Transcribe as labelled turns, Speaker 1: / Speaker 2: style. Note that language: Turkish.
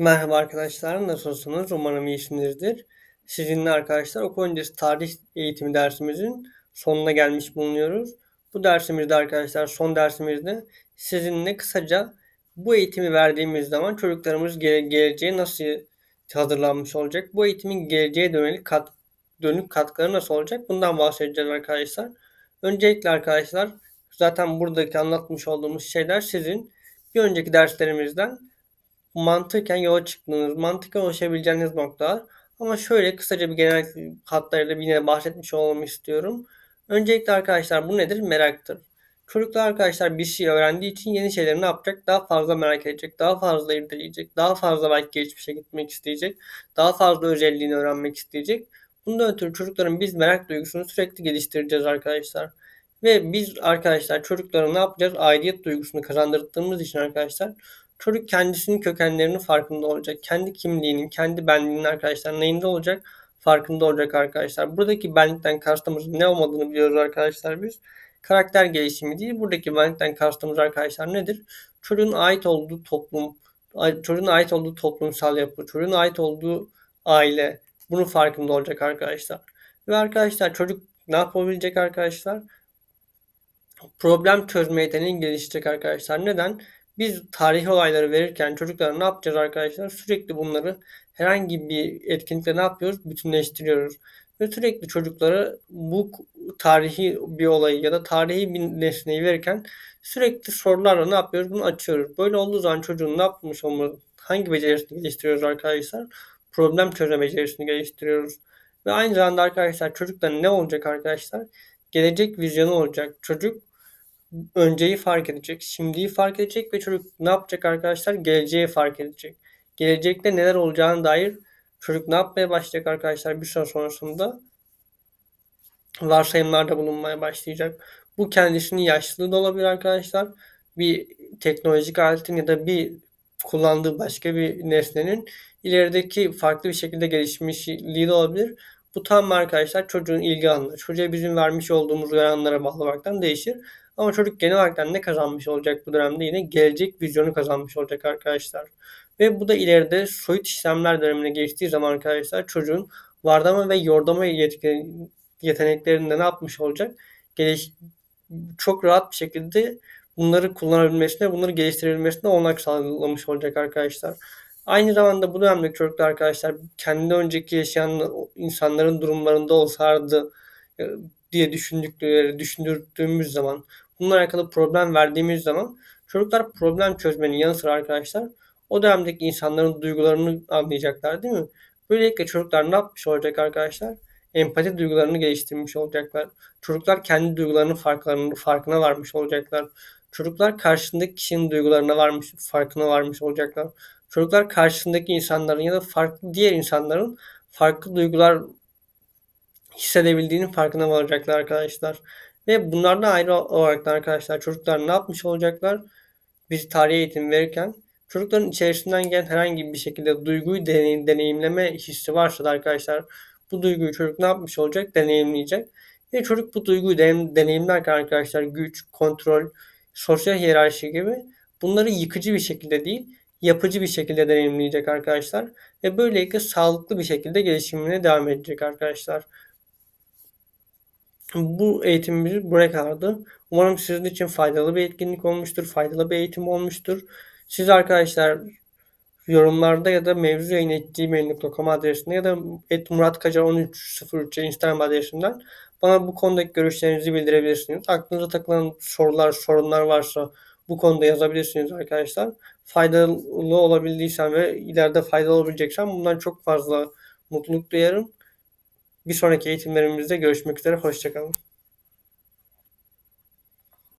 Speaker 1: Merhaba arkadaşlar, nasılsınız? Umarım iyisinizdir. Sizinle arkadaşlar okul öncesi tarih eğitimi dersimizin sonuna gelmiş bulunuyoruz. Bu dersimizde arkadaşlar son dersimizde sizinle kısaca bu eğitimi verdiğimiz zaman çocuklarımız gele geleceğe nasıl hazırlanmış olacak? Bu eğitimin geleceğe dönük, kat dönük katkıları nasıl olacak? Bundan bahsedeceğiz arkadaşlar. Öncelikle arkadaşlar zaten buradaki anlatmış olduğumuz şeyler sizin bir önceki derslerimizden mantıken yola çıktığınız, mantıken ulaşabileceğiniz noktalar. Ama şöyle kısaca bir genel hatlarıyla yine bahsetmiş olmamı istiyorum. Öncelikle arkadaşlar bu nedir? Meraktır. Çocuklar arkadaşlar bir şey öğrendiği için yeni şeyleri ne yapacak? Daha fazla merak edecek, daha fazla irdeleyecek, daha fazla belki geçmişe gitmek isteyecek, daha fazla özelliğini öğrenmek isteyecek. Bundan ötürü çocukların biz merak duygusunu sürekli geliştireceğiz arkadaşlar. Ve biz arkadaşlar çocuklara ne yapacağız? Aidiyet duygusunu kazandırdığımız için arkadaşlar çocuk kendisinin kökenlerinin farkında olacak. Kendi kimliğinin, kendi benliğinin arkadaşlar neyinde olacak? Farkında olacak arkadaşlar. Buradaki benlikten kastımız ne olmadığını biliyoruz arkadaşlar biz. Karakter gelişimi değil. Buradaki benlikten kastımız arkadaşlar nedir? Çocuğun ait olduğu toplum, çocuğun ait olduğu toplumsal yapı, çocuğun ait olduğu aile. Bunun farkında olacak arkadaşlar. Ve arkadaşlar çocuk ne yapabilecek arkadaşlar? Problem çözme yeteneğini geliştirecek arkadaşlar. Neden? Biz tarihi olayları verirken çocuklara ne yapacağız arkadaşlar? Sürekli bunları herhangi bir etkinlikle ne yapıyoruz? Bütünleştiriyoruz. Ve sürekli çocuklara bu tarihi bir olayı ya da tarihi bir nesneyi verirken sürekli sorularla ne yapıyoruz? Bunu açıyoruz. Böyle olduğu zaman çocuğun ne yapmış olmalı? Hangi becerisini geliştiriyoruz arkadaşlar? Problem çözme becerisini geliştiriyoruz. Ve aynı zamanda arkadaşlar çocukta ne olacak arkadaşlar? Gelecek vizyonu olacak. Çocuk önceyi fark edecek, şimdiyi fark edecek ve çocuk ne yapacak arkadaşlar? Geleceği fark edecek. Gelecekte neler olacağına dair çocuk ne yapmaya başlayacak arkadaşlar bir süre sonrasında? Varsayımlarda bulunmaya başlayacak. Bu kendisinin yaşlılığı da olabilir arkadaşlar. Bir teknolojik aletin ya da bir kullandığı başka bir nesnenin ilerideki farklı bir şekilde gelişmişliği de olabilir. Bu tam arkadaşlar çocuğun ilgi alanı. Çocuğa bizim vermiş olduğumuz uyaranlara bağlamaktan değişir. Ama çocuk genel olarak ne kazanmış olacak bu dönemde? Yine gelecek vizyonu kazanmış olacak arkadaşlar. Ve bu da ileride soyut işlemler dönemine geçtiği zaman arkadaşlar çocuğun vardama ve yordama yeteneklerinde ne yapmış olacak? Geliş, çok rahat bir şekilde bunları kullanabilmesine, bunları geliştirebilmesine olanak sağlamış olacak arkadaşlar. Aynı zamanda bu dönemdeki çocuklar arkadaşlar kendi önceki yaşayan insanların durumlarında olsaydı e, diye düşündükleri, düşündürdüğümüz zaman bununla alakalı problem verdiğimiz zaman çocuklar problem çözmenin yanı sıra arkadaşlar o dönemdeki insanların duygularını anlayacaklar değil mi? Böylelikle çocuklar ne yapmış olacak arkadaşlar? Empati duygularını geliştirmiş olacaklar. Çocuklar kendi duygularının farklarını, farkına varmış olacaklar. Çocuklar karşısındaki kişinin duygularına varmış, farkına varmış olacaklar. Çocuklar karşısındaki insanların ya da farklı diğer insanların farklı duygular hissedebildiğinin farkına varacaklar arkadaşlar. Ve bunlardan ayrı olarak da arkadaşlar çocuklar ne yapmış olacaklar? Biz tarih eğitim verirken çocukların içerisinden gelen herhangi bir şekilde duyguyu deneyim, deneyimleme hissi varsa da arkadaşlar bu duyguyu çocuk ne yapmış olacak? Deneyimleyecek. Ve çocuk bu duyguyu deneyim, deneyimlerken arkadaşlar güç, kontrol, sosyal hiyerarşi gibi bunları yıkıcı bir şekilde değil, yapıcı bir şekilde deneyimleyecek arkadaşlar. Ve böylelikle sağlıklı bir şekilde gelişimine devam edecek arkadaşlar bu eğitimimiz buraya kadardı. Umarım sizin için faydalı bir etkinlik olmuştur. Faydalı bir eğitim olmuştur. Siz arkadaşlar yorumlarda ya da mevzu yayın ettiğim.com adresinde ya da etmuratkacar1303 Instagram adresinden bana bu konudaki görüşlerinizi bildirebilirsiniz. Aklınıza takılan sorular, sorunlar varsa bu konuda yazabilirsiniz arkadaşlar. Faydalı olabildiysem ve ileride faydalı olabileceksem bundan çok fazla mutluluk duyarım. Bir sonraki eğitimlerimizde görüşmek üzere. Hoşçakalın.